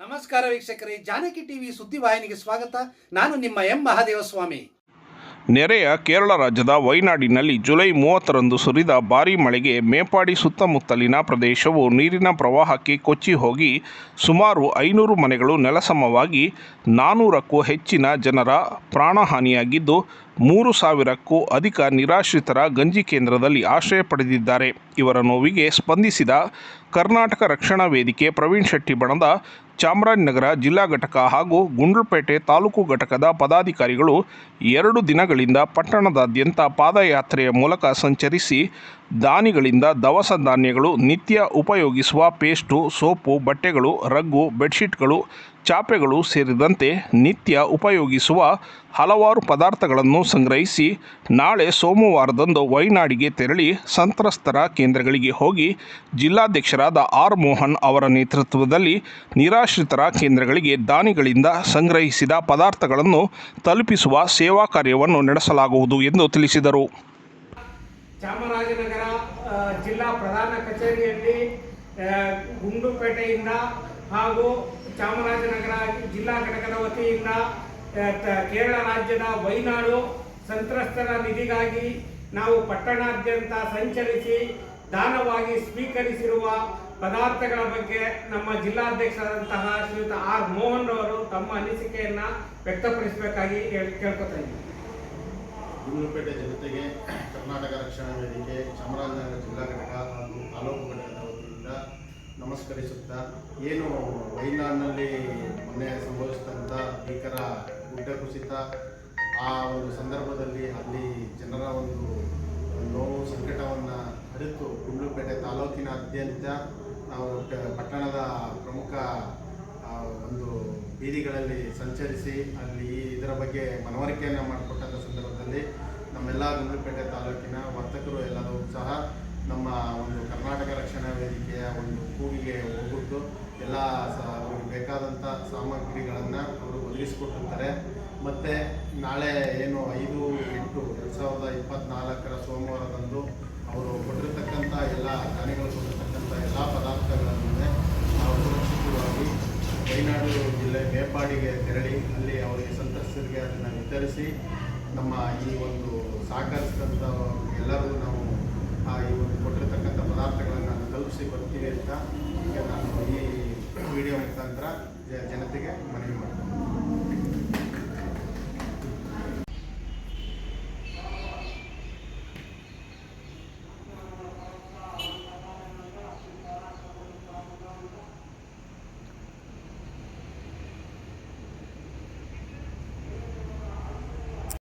ನಮಸ್ಕಾರ ವೀಕ್ಷಕರೇ, ಜಾನಕಿ ಟಿವಿ ಸುದ್ದಿವಾಹಿನಿಗೆ ಸ್ವಾಗತ. ನಾನು ನಿಮ್ಮ ಎಂ ಮಹಾದೇವಸ್ವಾಮಿ. ನೆರೆಯ ಕೇರಳ ರಾಜ್ಯದ ವೈನಾಡಿನಲ್ಲಿ ಜುಲೈ ಮೂವತ್ತರಂದು ಸುರಿದ ಭಾರೀ ಮಳೆಗೆ ಮೇಪಾಡಿ ಸುತ್ತಮುತ್ತಲಿನ ಪ್ರದೇಶವು ನೀರಿನ ಪ್ರವಾಹಕ್ಕೆ ಕೊಚ್ಚಿ ಹೋಗಿ ಸುಮಾರು ಐನೂರು ಮನೆಗಳು ನೆಲಸಮವಾಗಿ ನಾನ್ನೂರಕ್ಕೂ ಹೆಚ್ಚಿನ ಜನರ ಪ್ರಾಣಹಾನಿಯಾಗಿದ್ದು ಮೂರು ಸಾವಿರಕ್ಕೂ ಅಧಿಕ ನಿರಾಶ್ರಿತರ ಗಂಜಿ ಕೇಂದ್ರದಲ್ಲಿ ಆಶ್ರಯ ಪಡೆದಿದ್ದಾರೆ. ಇವರ ನೋವಿಗೆ ಸ್ಪಂದಿಸಿದ ಕರ್ನಾಟಕ ರಕ್ಷಣಾ ವೇದಿಕೆ ಪ್ರವೀಣ್ ಶೆಟ್ಟಿ ಬಣದ ಚಾಮರಾಜನಗರ ಜಿಲ್ಲಾ ಘಟಕ ಹಾಗೂ ಗುಂಡ್ಲುಪೇಟೆ ತಾಲೂಕು ಘಟಕದ ಪದಾಧಿಕಾರಿಗಳು ಎರಡು ದಿನಗಳಿಂದ ಪಟ್ಟಣದಾದ್ಯಂತ ಪಾದಯಾತ್ರೆಯ ಮೂಲಕ ಸಂಚರಿಸಿ ದಾನಿಗಳಿಂದ ದವಸ ಧಾನ್ಯಗಳು ನಿತ್ಯ ಉಪಯೋಗಿಸುವ ಪೇಸ್ಟು, ಸೋಪು, ಬಟ್ಟೆಗಳು, ರಗ್ಗು, ಬೆಡ್ಶೀಟ್ಗಳು ಚಾಪೆಗಳು ಸೇರಿದಂತೆ ನಿತ್ಯ ಉಪಯೋಗಿಸುವ ಹಲವಾರು ಪದಾರ್ಥಗಳನ್ನು ಸಂಗ್ರಹಿಸಿ ನಾಳೆ ಸೋಮವಾರದಂದು ವೈನಾಡಿಗೆ ತೆರಳಿ ಸಂತ್ರಸ್ತರ ಕೇಂದ್ರಗಳಿಗೆ ಹೋಗಿ ಜಿಲ್ಲಾಧ್ಯಕ್ಷರಾದ ಆರ್ ಮೋಹನ್ ಅವರ ನೇತೃತ್ವದಲ್ಲಿ ನಿರಾಶ್ರಿತರ ಕೇಂದ್ರಗಳಿಗೆ ದಾನಿಗಳಿಂದ ಸಂಗ್ರಹಿಸಿದ ಪದಾರ್ಥಗಳನ್ನು ತಲುಪಿಸುವ ಸೇವಾ ಕಾರ್ಯವನ್ನು ನಡೆಸಲಾಗುವುದು ಎಂದು ತಿಳಿಸಿದರು. ಚಾಮರಾಜನಗರ ಜಿಲ್ಲಾ ಪ್ರಧಾನ ಕಚೇರಿಯಲ್ಲಿ ಗುಂಡುಪೇಟೆಯಿಂದ ಹಾಗೂ ಚಾಮರಾಜನಗರ ಜಿಲ್ಲಾ ಘಟಕದ ವತಿಯಿಂದ ಕೇರಳ ರಾಜ್ಯದ ವೈನಾಡು ಸಂತ್ರಸ್ತರ ನಿಧಿಗಾಗಿ ನಾವು ಪಟ್ಟಣಾದ್ಯಂತ ಸಂಚರಿಸಿ ದಾನವಾಗಿ ಸ್ವೀಕರಿಸಿರುವ ಪದಾರ್ಥಗಳ ಬಗ್ಗೆ ನಮ್ಮ ಜಿಲ್ಲಾಧ್ಯಕ್ಷರಾದಂತಹ ಶ್ರೀಯುತ ಆರ್ ಮೋಹನ್ ಅವರು ತಮ್ಮ ಅನಿಸಿಕೆಯನ್ನು ವ್ಯಕ್ತಪಡಿಸಬೇಕಾಗಿ ಕೇಳ್ಕೊತೀನಿ ಗುಂಡ್ಲುಪೇಟೆ ಜನತೆಗೆ ಕರ್ನಾಟಕ ರಕ್ಷಣಾ ವೇದಿಕೆ, ಚಾಮರಾಜನಗರ ಜಿಲ್ಲಾ ಘಟಕ ಹಾಗೂ ತಾಲೂಕು ಘಟಕದ ನಮಸ್ಕರಿಸುತ್ತಾ, ಏನು ವೈನಾಡ್ನಲ್ಲಿ ಮೊನ್ನೆ ಸಂಭವಿಸಿದಂಥ ಭೀಕರ ಗುಡ್ಡ ಕುಸಿತ, ಆ ಒಂದು ಸಂದರ್ಭದಲ್ಲಿ ಅಲ್ಲಿ ಜನರ ಒಂದು ನೋವು, ಸಂಕಟವನ್ನು ಅರಿತು ಗುಂಡ್ಲುಪೇಟೆ ತಾಲೂಕಿನಾದ್ಯಂತ ನಾವು ಪಟ್ಟಣದ ಪ್ರಮುಖ ಒಂದು ಬೀದಿಗಳಲ್ಲಿ ಸಂಚರಿಸಿ ಅಲ್ಲಿ ಇದರ ಬಗ್ಗೆ ಮನವರಿಕೆಯನ್ನು ಮಾಡಿಕೊಟ್ಟಂಥ ಸಂದರ್ಭದಲ್ಲಿ ನಮ್ಮೆಲ್ಲ ಗುಂಡ್ಲುಪೇಟೆ ತಾಲೂಕಿನ ವರ್ತಕರು ಎಲ್ಲರೂ ಸಹ ನಮ್ಮ ಒಂದು ಕರ್ನಾಟಕ ರಕ್ಷಣಾ ವೇದಿಕೆಯ ಒಂದು ಕೂಗಿಗೆ ಹೋಗ್ಬಿಟ್ಟು ಎಲ್ಲ ಸಹ ಅವ್ರಿಗೆ ಬೇಕಾದಂಥ ಸಾಮಗ್ರಿಗಳನ್ನು ಅವರು ಒದಗಿಸ್ಕೊಟ್ಟಿರ್ತಾರೆ. ಮತ್ತು ನಾಳೆ ಏನು ಐದು, ಎಂಟು, ಎರಡು ಸಾವಿರದ ಇಪ್ಪತ್ತ್ನಾಲ್ಕರ ಸೋಮವಾರದಂದು ಅವರು ಕೊಟ್ಟಿರ್ತಕ್ಕಂಥ ಎಲ್ಲ ದಾನಿಗಳು ಕೊಟ್ಟಿರ್ತಕ್ಕಂಥ ಎಲ್ಲ ಪದಾರ್ಥಗಳನ್ನು ನಾವು ಸುರಕ್ಷಿತವಾಗಿ ವಯನಾಡು ಜಿಲ್ಲೆ ಮೇಪಾಡಿಗೆ ತೆರಳಿ ಅಲ್ಲಿ ಅವರಿಗೆ ಸಂತ್ರಸ್ತರಿಗೆ ಅದನ್ನು ವಿತರಿಸಿ ನಮ್ಮ ಈ ಒಂದು ಸಹಕರಿಸಿದಂಥ ಎಲ್ಲರಿಗೂ ನಾವು ಅಂತ ಈ ವಿಡಿಯೋ ಮುಖಾಂತರ ಜನತೆಗೆ ಮನವಿ ಮಾಡ್ತೀನಿ.